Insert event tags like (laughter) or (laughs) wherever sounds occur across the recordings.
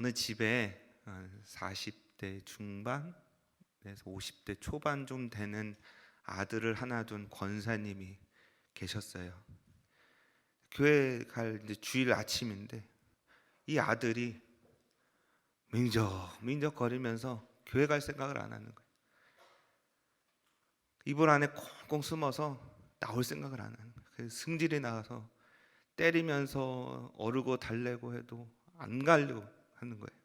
어느 집에 40대 중반에서 50대 초반 좀 되는 아들을 하나 둔 권사님이 계셨어요. 교회 갈 이제 주일 아침인데 이 아들이 민적 민적 거리면서 교회 갈 생각을 안 하는 거예요. 이불 안에 꽁꽁 숨어서 나올 생각을 안 하는 거예요. 승질이 나서 때리면서 어르고 달래고 해도 안 가려고 하는 거예요.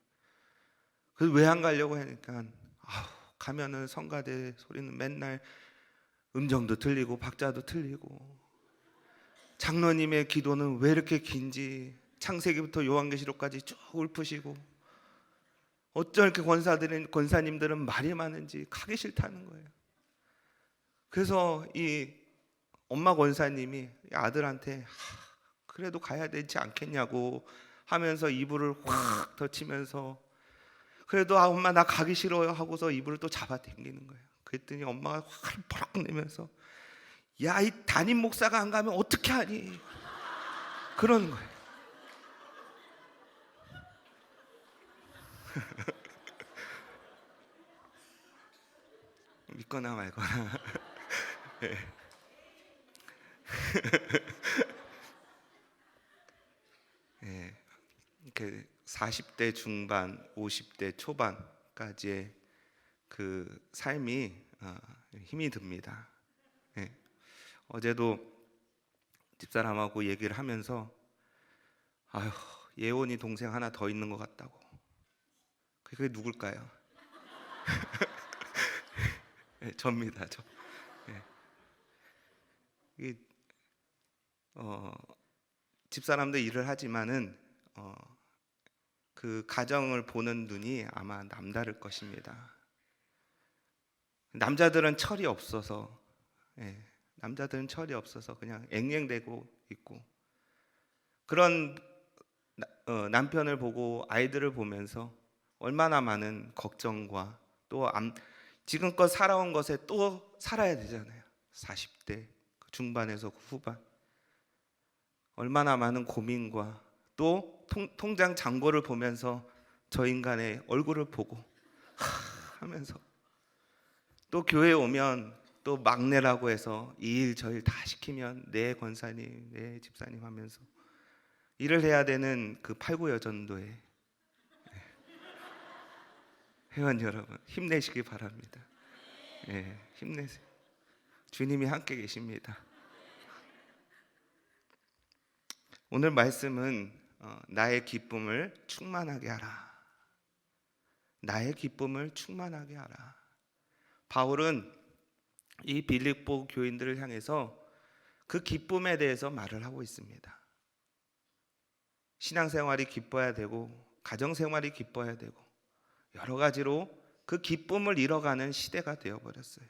그래서 왜 안 가려고 하니까 아우 가면은 성가대 소리는 맨날 음정도 틀리고 박자도 틀리고 장로님의 기도는 왜 이렇게 긴지 창세기부터 요한계시록까지 쭉 읊으시고 어쩜 이렇게 권사들은 권사님들은 말이 많은지 가기 싫다는 거예요. 그래서 이 엄마 권사님이 이 아들한테 하, 그래도 가야 되지 않겠냐고 하면서 이불을 확 덮치면서 그래도 아 엄마 나 가기 싫어요 하고서 이불을 또 잡아 당기는 거예요. 그랬더니 엄마가 화를 버럭 내면서 야 이 담임 목사가 안 가면 어떻게 하니? 그러는 거예요. (laughs) 믿거나 말거나. (laughs) 예. (laughs) 예. 그 40대 중반, 50대 초반까지의 그 삶이 어, 힘이 듭니다. 예. 어제도 집사람하고 얘기를 하면서 아휴 예원이 동생 하나 더 있는 것 같다고. 그게 누굴까요? (laughs) 예, 접니다, 저. 예. 이게 어, 집사람도 일을 하지만은 어, 그 가정을 보는 눈이 아마 남다를 것입니다. 남자들은 철이 없어서 예, 남자들은 철이 없어서 그냥 앵앵대고 있고 그런 나- 어, 남편을 보고 아이들을 보면서 얼마나 많은 걱정과 또 암- 지금껏 살아온 것에 또 살아야 되잖아요. 40대 중반에서 후반 얼마나 많은 고민과 또 통, 통장 잔고를 보면서 저 인간의 얼굴을 보고 하, 하면서 또 교회 오면 또 막내라고 해서 이 일 저 일 다 시키면 내 권사님, 내 집사님 하면서 일을 해야 되는 그 팔구 여전도에 회원 여러분 힘내시기 바랍니다. 예, 힘내세요. 주님이 함께 계십니다. 오늘 말씀은 어, 나의 기쁨을 충만하게 하라. 나의 기쁨을 충만하게 하라. 바울은 이 빌립보 교인들을 향해서 그 기쁨에 대해서 말을 하고 있습니다. 신앙생활이 기뻐야 되고 가정생활이 기뻐야 되고 여러 가지로 그 기쁨을 잃어가는 시대가 되어 버렸어요.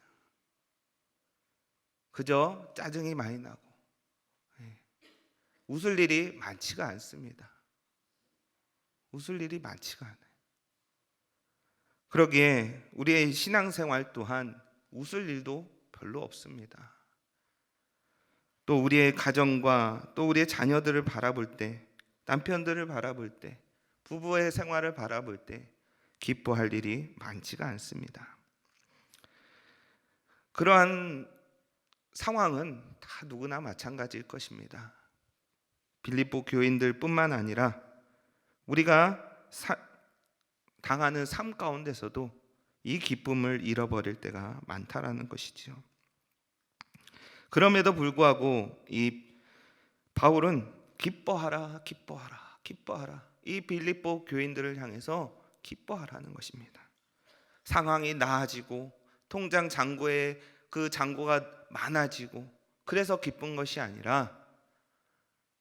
그저 짜증이 많이 나고 예. 웃을 일이 많지가 않습니다. 웃을 일이 많지가 않아요. 그러기에 우리의 신앙생활 또한 웃을 일도 별로 없습니다. 또 우리의 가정과 또 우리의 자녀들을 바라볼 때, 남편들을 바라볼 때, 부부의 생활을 바라볼 때 기뻐할 일이 많지가 않습니다. 그러한 상황은 다 누구나 마찬가지일 것입니다. 빌립보 교인들뿐만 아니라 우리가 사, 당하는 삶 가운데서도 이 기쁨을 잃어버릴 때가 많다라는 것이지요. 그럼에도 불구하고 이 바울은 기뻐하라, 기뻐하라, 기뻐하라. 이 빌립보 교인들을 향해서 기뻐하라는 것입니다. 상황이 나아지고 통장 잔고에 그 잔고가 많아지고 그래서 기쁜 것이 아니라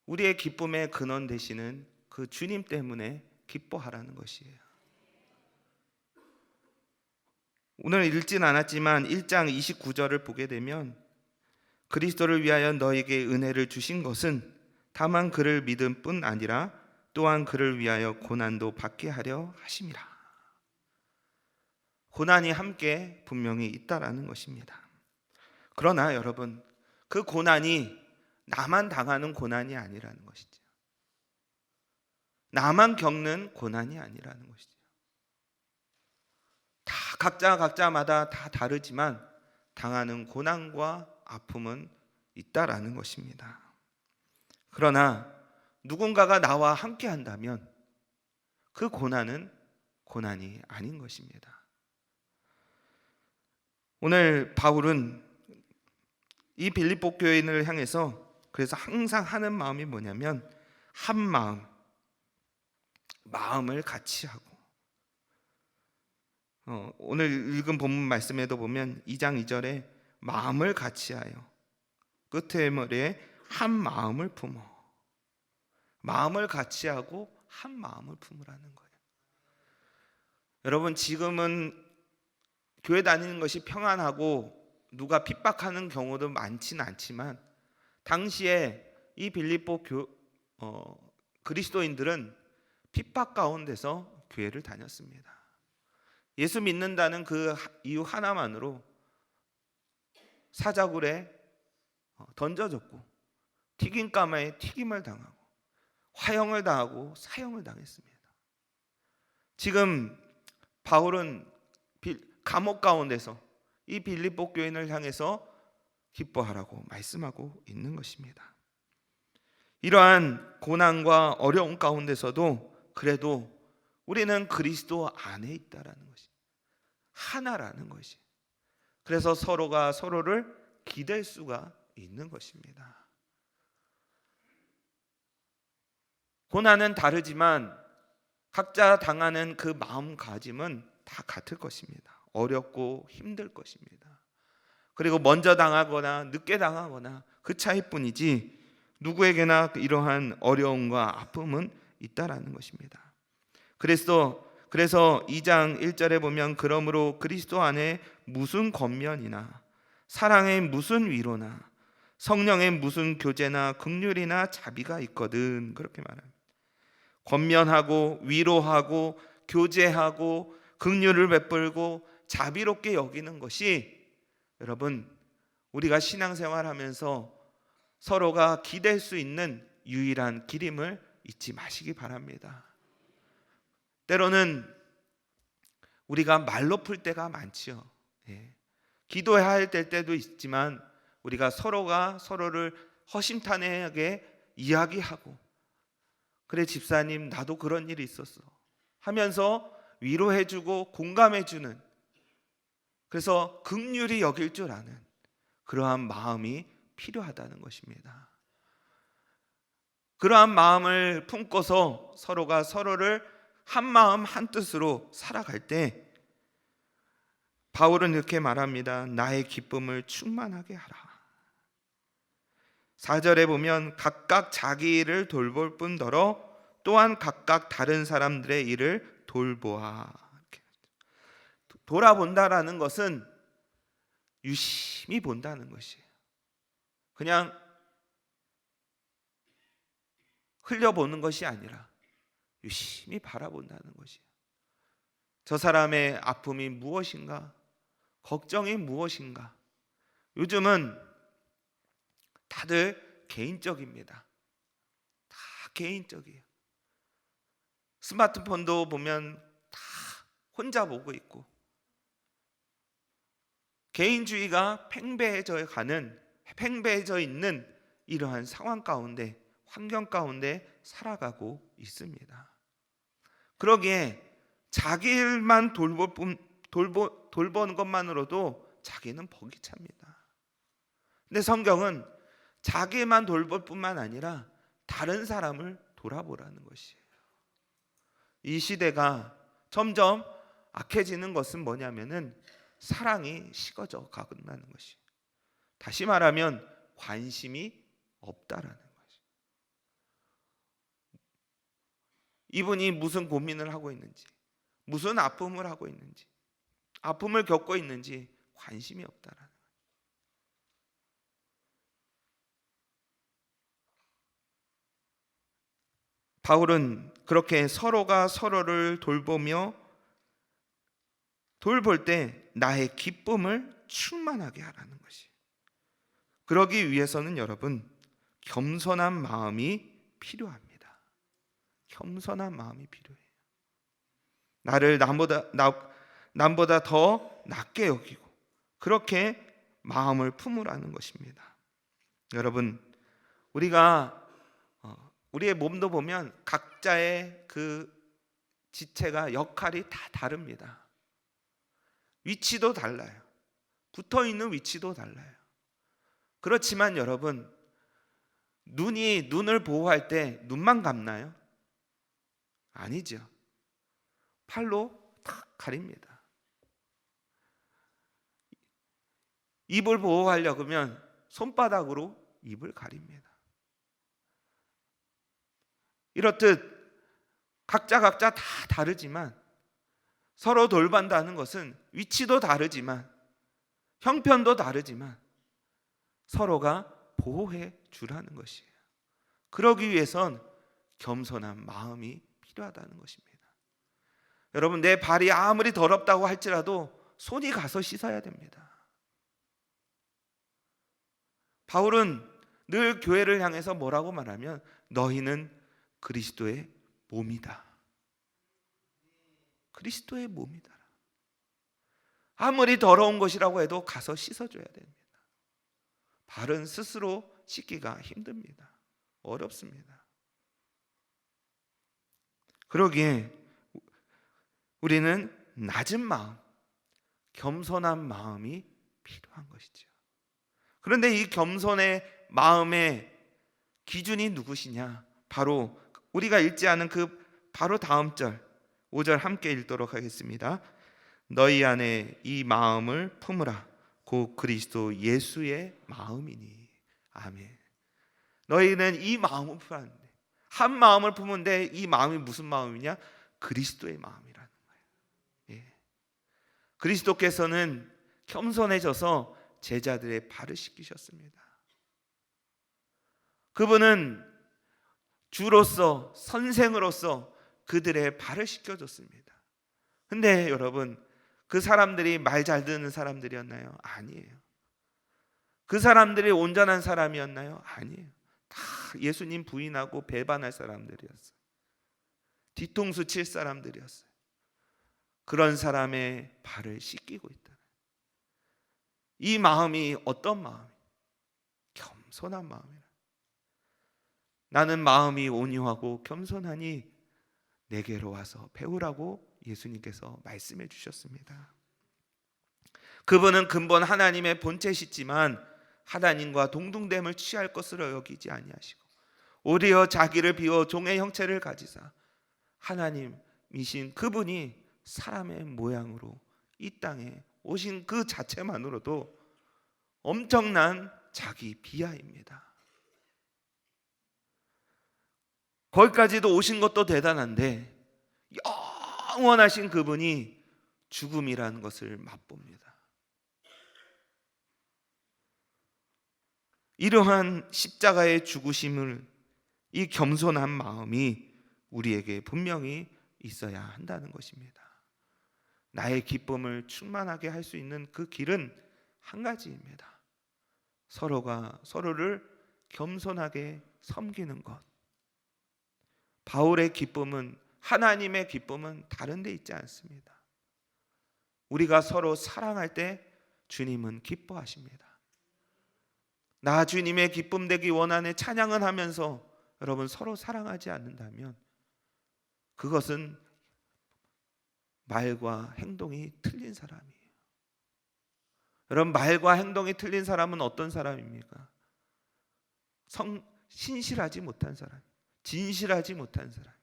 우리의 기쁨의 근원 되시는 그 주님 때문에 기뻐하라는 것이에요. 오늘 읽진 않았지만 1장 29절을 보게 되면 그리스도를 위하여 너에게 은혜를 주신 것은 다만 그를 믿음 뿐 아니라 또한 그를 위하여 고난도 받게 하려 하심이라. 고난이 함께 분명히 있다라는 것입니다. 그러나 여러분, 그 고난이 나만 당하는 고난이 아니라는 것이죠. 나만 겪는 고난이 아니라는 것이죠. 다 각자 각자마다 다 다르지만 당하는 고난과 아픔은 있다라는 것입니다. 그러나 누군가가 나와 함께 한다면 그 고난은 고난이 아닌 것입니다. 오늘 바울은 이 빌립보 교인을 향해서 그래서 항상 하는 마음이 뭐냐면 한 마음 마음을 같이 하고 어, 오늘 읽은 본문 말씀에도 보면 2장 2절에 마음을 같이 하여 끝에 머리에 한 마음을 품어 마음을 같이 하고 한 마음을 품으라는 거예요. 여러분 지금은 교회 다니는 것이 평안하고 누가 핍박하는 경우도 많지는 않지만 당시에 이 빌립보 교, 어, 그리스도인들은 핍박 가운데서 교회를 다녔습니다. 예수 믿는다는 그 이유 하나만으로 사자굴에 어, 던져졌고 튀김가마에 튀김을 당하고 화형을 당하고 사형을 당했습니다. 지금 바울은 감옥 가운데서 이 빌립보 교인을 향해서 기뻐하라고 말씀하고 있는 것입니다. 이러한 고난과 어려움 가운데서도 그래도 우리는 그리스도 안에 있다라는 것이 하나라는 것이. 그래서 서로가 서로를 기댈 수가 있는 것입니다. 고난은 다르지만 각자 당하는 그 마음가짐은 다 같을 것입니다. 어렵고 힘들 것입니다. 그리고 먼저 당하거나 늦게 당하거나 그 차이뿐이지 누구에게나 이러한 어려움과 아픔은 있다라는 것입니다. 그래서 그래서 2장 1절에 보면 그러므로 그리스도 안에 무슨 겉면이나 사랑의 무슨 위로나 성령의 무슨 교제나 극률이나 자비가 있거든 그렇게 말합니다. 겉면하고 위로하고 교제하고 극률을 베풀고 자비롭게 여기는 것이 여러분 우리가 신앙생활 하면서 서로가 기댈 수 있는 유일한 길임을 잊지 마시기 바랍니다. 때로는 우리가 말로 풀 때가 많지요. 예. 기도해야 할 때도 있지만 우리가 서로가 서로를 허심탄회하게 이야기하고 그래 집사님 나도 그런 일이 있었어 하면서 위로해주고 공감해주는 그래서 극률이 여길 줄 아는 그러한 마음이 필요하다는 것입니다. 그러한 마음을 품고서 서로가 서로를 한 마음 한 뜻으로 살아갈 때 바울은 이렇게 말합니다. 나의 기쁨을 충만하게 하라. 4절에 보면 각각 자기 일을 돌볼 뿐더러 또한 각각 다른 사람들의 일을 돌보아. 돌아본다라는 것은 유심히 본다는 것이에요. 그냥 흘려보는 것이 아니라 유심히 바라본다는 것이에요. 저 사람의 아픔이 무엇인가? 걱정이 무엇인가? 요즘은 다들 개인적입니다. 다 개인적이에요. 스마트폰도 보면 다 혼자 보고 있고 개인주의가 팽배해져 가는 팽배해져 있는 이러한 상황 가운데 환경 가운데 살아가고 있습니다. 그러기에 자기 일만 돌보, 돌보, 돌보는 것만으로도 자기는 벅이 찹니다. 근데 성경은 자기만 돌볼 뿐만 아니라 다른 사람을 돌아보라는 것이에요. 이 시대가 점점 악해지는 것은 뭐냐면은 사랑이 식어져 가는다는 것이. 다시 말하면 관심이 없다라는 것이. 이분이 무슨 고민을 하고 있는지, 무슨 아픔을 하고 있는지, 아픔을 겪고 있는지 관심이 없다라는 거예요. 바울은 그렇게 서로가 서로를 돌보며 돌볼 때 나의 기쁨을 충만하게 하라는 것이. 그러기 위해서는 여러분 겸손한 마음이 필요합니다. 겸손한 마음이 필요해요. 나를 남보다 나, 남보다 더 낮게 여기고 그렇게 마음을 품으라는 것입니다. 여러분, 우리가 어, 우리의 몸도 보면 각자의 그 지체가 역할이 다 다릅니다. 위치도 달라요. 붙어 있는 위치도 달라요. 그렇지만 여러분, 눈이 눈을 보호할 때 눈만 감나요? 아니죠. 팔로 탁 가립니다. 입을 보호하려고 하면 손바닥으로 입을 가립니다. 이렇듯 각자 각자 다 다르지만 서로 돌반다는 것은 위치도 다르지만 형편도 다르지만 서로가 보호해 주라는 것이에요. 그러기 위해선 겸손한 마음이 필요하다는 것입니다. 여러분 내 발이 아무리 더럽다고 할지라도 손이 가서 씻어야 됩니다. 바울은 늘 교회를 향해서 뭐라고 말하면 너희는 그리스도의 몸이다. 그리스도의 몸이다. 아무리 더러운 것이라고 해도 가서 씻어줘야 됩니다. 발은 스스로 씻기가 힘듭니다. 어렵습니다. 그러기에 우리는 낮은 마음, 겸손한 마음이 필요한 것이죠. 그런데 이 겸손의 마음의 기준이 누구시냐? 바로 우리가 읽지 않은 그 바로 다음 절 5절 함께 읽도록 하겠습니다. 너희 안에 이 마음을 품으라. 곧 그리스도 예수의 마음이니. 아멘. 너희는 이 마음을 품는데 한 마음을 품은데 이 마음이 무슨 마음이냐? 그리스도의 마음이라는 거예요. 예. 그리스도께서는 겸손해져서 제자들의 발을 씻기셨습니다. 그분은 주로서 선생으로서 그들의 발을 씻겨줬습니다. 근데 여러분 그 사람들이 말 잘 듣는 사람들이었나요? 아니에요. 그 사람들이 온전한 사람이었나요? 아니에요. 다 예수님 부인하고 배반할 사람들이었어요. 뒤통수 칠 사람들이었어요. 그런 사람의 발을 씻기고 있다. 이 마음이 어떤 마음이? 겸손한 마음이라. 나는 마음이 온유하고 겸손하니 내게로 와서 배우라고 예수님께서 말씀해 주셨습니다. 그분은 근본 하나님의 본체시지만 하나님과 동등됨을 취할 것으로 여기지 아니하시고 오히려 자기를 비워 종의 형체를 가지사 하나님이신 그분이 사람의 모양으로 이 땅에 오신 그 자체만으로도 엄청난 자기 비하입니다. 거기까지도 오신 것도 대단한데 영원하신 그분이 죽음이라는 것을 맛봅니다. 이러한 십자가의 죽으심을 이 겸손한 마음이 우리에게 분명히 있어야 한다는 것입니다. 나의 기쁨을 충만하게 할 수 있는 그 길은 한 가지입니다. 서로가 서로를 겸손하게 섬기는 것. 바울의 기쁨은 하나님의 기쁨은 다른 데 있지 않습니다. 우리가 서로 사랑할 때 주님은 기뻐하십니다. 나 주님의 기쁨 되기 원하는 찬양은 하면서 여러분 서로 사랑하지 않는다면 그것은 말과 행동이 틀린 사람이에요. 여러분 말과 행동이 틀린 사람은 어떤 사람입니까? 성 신실하지 못한 사람, 진실하지 못한 사람.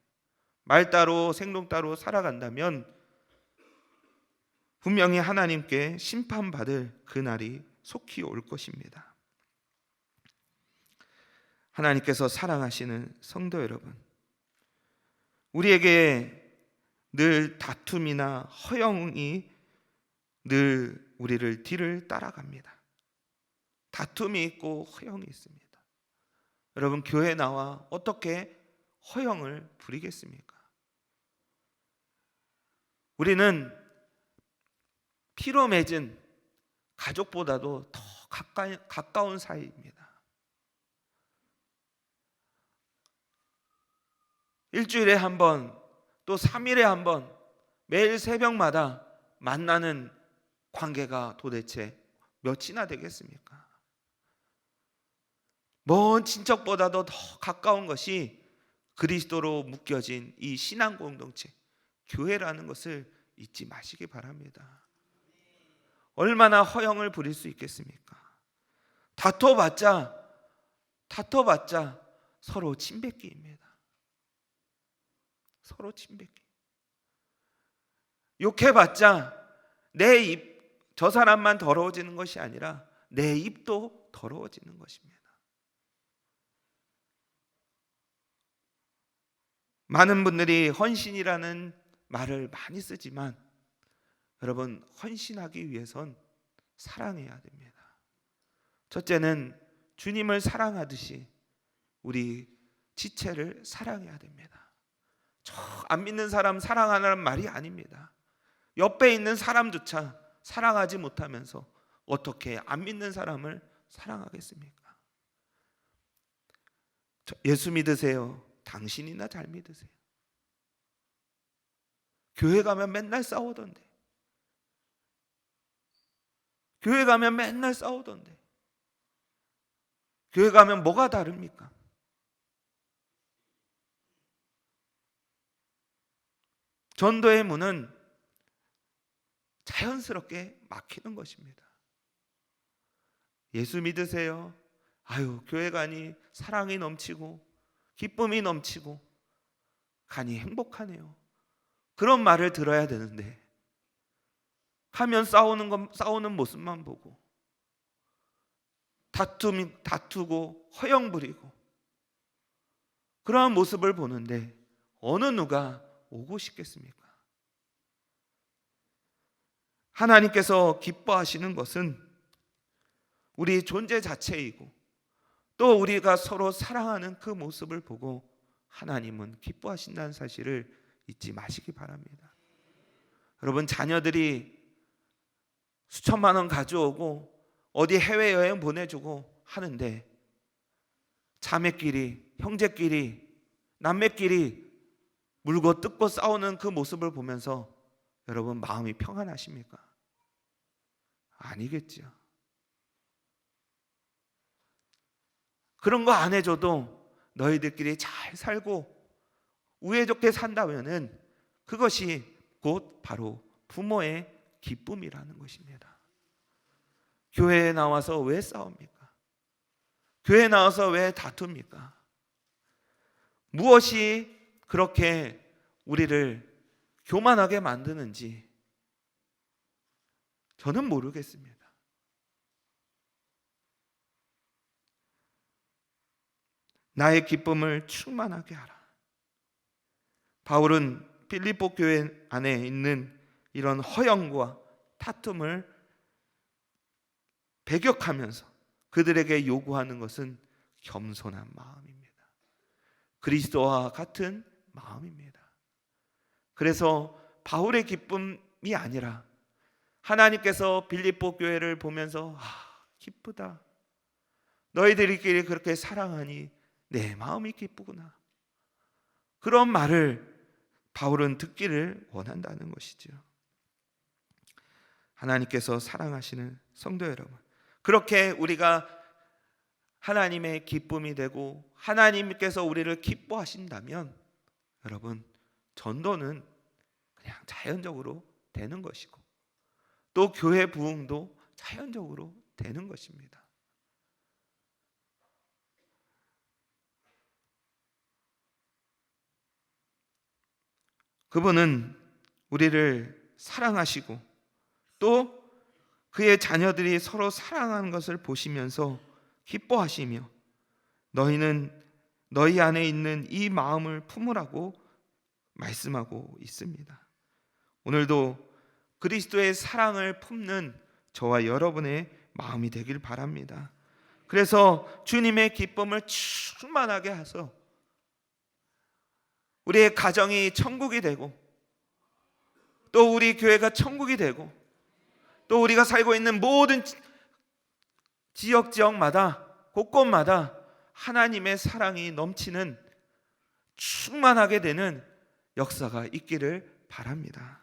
말 따로 생동 따로 살아간다면 분명히 하나님께 심판받을 그날이 속히 올 것입니다. 하나님께서 사랑하시는 성도 여러분, 우리에게 늘 다툼이나 허영이 늘 우리를 뒤를 따라갑니다. 다툼이 있고 허영이 있습니다. 여러분 교회 나와 어떻게 허영을 부리겠습니까? 우리는 피로 맺은 가족보다도 더 가까이, 가까운 사이입니다. 일주일에 한 번, 또 3일에 한 번, 매일 새벽마다 만나는 관계가 도대체 몇이나 되겠습니까? 먼 친척보다도 더 가까운 것이 그리스도로 묶여진 이 신앙 공동체, 교회라는 것을 잊지 마시기 바랍니다. 얼마나 허영을 부릴 수 있겠습니까? 다퉈봤자, 다퉈봤자 서로 침뱉기입니다. 서로 침뱉기. 욕해봤자 내 입, 저 사람만 더러워지는 것이 아니라 내 입도 더러워지는 것입니다. 많은 분들이 헌신이라는 말을 많이 쓰지만 여러분 헌신하기 위해선 사랑해야 됩니다. 첫째는 주님을 사랑하듯이 우리 지체를 사랑해야 됩니다. 저 안 믿는 사람 사랑하는 말이 아닙니다. 옆에 있는 사람조차 사랑하지 못하면서 어떻게 안 믿는 사람을 사랑하겠습니까? 저 예수 믿으세요. 당신이나 잘 믿으세요. 교회 가면 맨날 싸우던데. 교회 가면 맨날 싸우던데. 교회 가면 뭐가 다릅니까? 전도의 문은 자연스럽게 막히는 것입니다. 예수 믿으세요? 아유, 교회 가니 사랑이 넘치고 기쁨이 넘치고 가니 행복하네요. 그런 말을 들어야 되는데. 하면 싸우는 건 싸우는 모습만 보고. 다툼이 다투고 허영 부리고. 그러한 모습을 보는데 어느 누가 오고 싶겠습니까? 하나님께서 기뻐하시는 것은 우리 존재 자체이고 또 우리가 서로 사랑하는 그 모습을 보고 하나님은 기뻐하신다는 사실을 잊지 마시기 바랍니다. 여러분 자녀들이 수천만 원 가져오고 어디 해외 여행 보내주고 하는데 자매끼리 형제끼리 남매끼리 물고 뜯고 싸우는 그 모습을 보면서 여러분 마음이 평안하십니까? 아니겠죠. 그런 거 안 해줘도 너희들끼리 잘 살고 우애 좋게 산다면은 그것이 곧 바로 부모의 기쁨이라는 것입니다. 교회에 나와서 왜 싸웁니까? 교회에 나와서 왜 다툽니까? 무엇이 그렇게 우리를 교만하게 만드는지 저는 모르겠습니다. 나의 기쁨을 충만하게 하라. 바울은 필리포 교회 안에 있는 이런 허영과 다툼을 배격하면서 그들에게 요구하는 것은 겸손한 마음입니다. 그리스도와 같은 마음입니다. 그래서 바울의 기쁨이 아니라 하나님께서 빌립보 교회를 보면서 아, 기쁘다. 너희들끼리 그렇게 사랑하니 내 마음이 기쁘구나. 그런 말을 바울은 듣기를 원한다는 것이죠. 하나님께서 사랑하시는 성도 여러분, 그렇게 우리가 하나님의 기쁨이 되고 하나님께서 우리를 기뻐하신다면 여러분 전도는 그냥 자연적으로 되는 것이고 또 교회 부흥도 자연적으로 되는 것입니다. 그분은 우리를 사랑하시고 또 그의 자녀들이 서로 사랑하는 것을 보시면서 기뻐하시며 너희는 너희 안에 있는 이 마음을 품으라고 말씀하고 있습니다. 오늘도 그리스도의 사랑을 품는 저와 여러분의 마음이 되길 바랍니다. 그래서 주님의 기쁨을 충만하게 하소 우리의 가정이 천국이 되고 또 우리 교회가 천국이 되고 또 우리가 살고 있는 모든 지역 지역마다 곳곳마다 하나님의 사랑이 넘치는 충만하게 되는 역사가 있기를 바랍니다.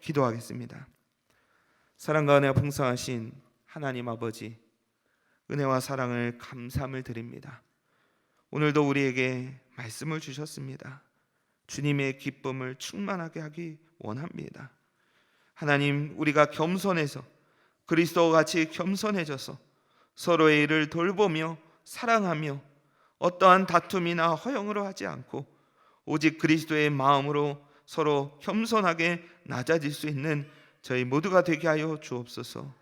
기도하겠습니다. 사랑과 은혜가 풍성하신 하나님 아버지 은혜와 사랑을 감사함을 드립니다. 오늘도 우리에게 말씀을 주셨습니다. 주님의 기쁨을 충만하게 하기 원합니다. 하나님 우리가 겸손해서 그리스도와 같이 겸손해져서 서로의 일을 돌보며 사랑하며 어떠한 다툼이나 허영으로 하지 않고 오직 그리스도의 마음으로 서로 겸손하게 낮아질 수 있는 저희 모두가 되게 하여 주옵소서.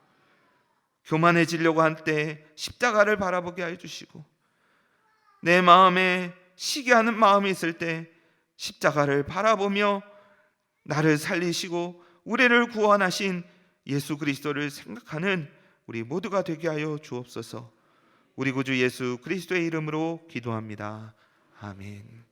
교만해지려고 할때 십자가를 바라보게 하여 주시고 내 마음에 시기하는 마음이 있을 때 십자가를 바라보며 나를 살리시고 우리를 구원하신 예수 그리스도를 생각하는 우리 모두가 되게 하여 주옵소서. 우리 구주 예수 그리스도의 이름으로 기도합니다. 아멘.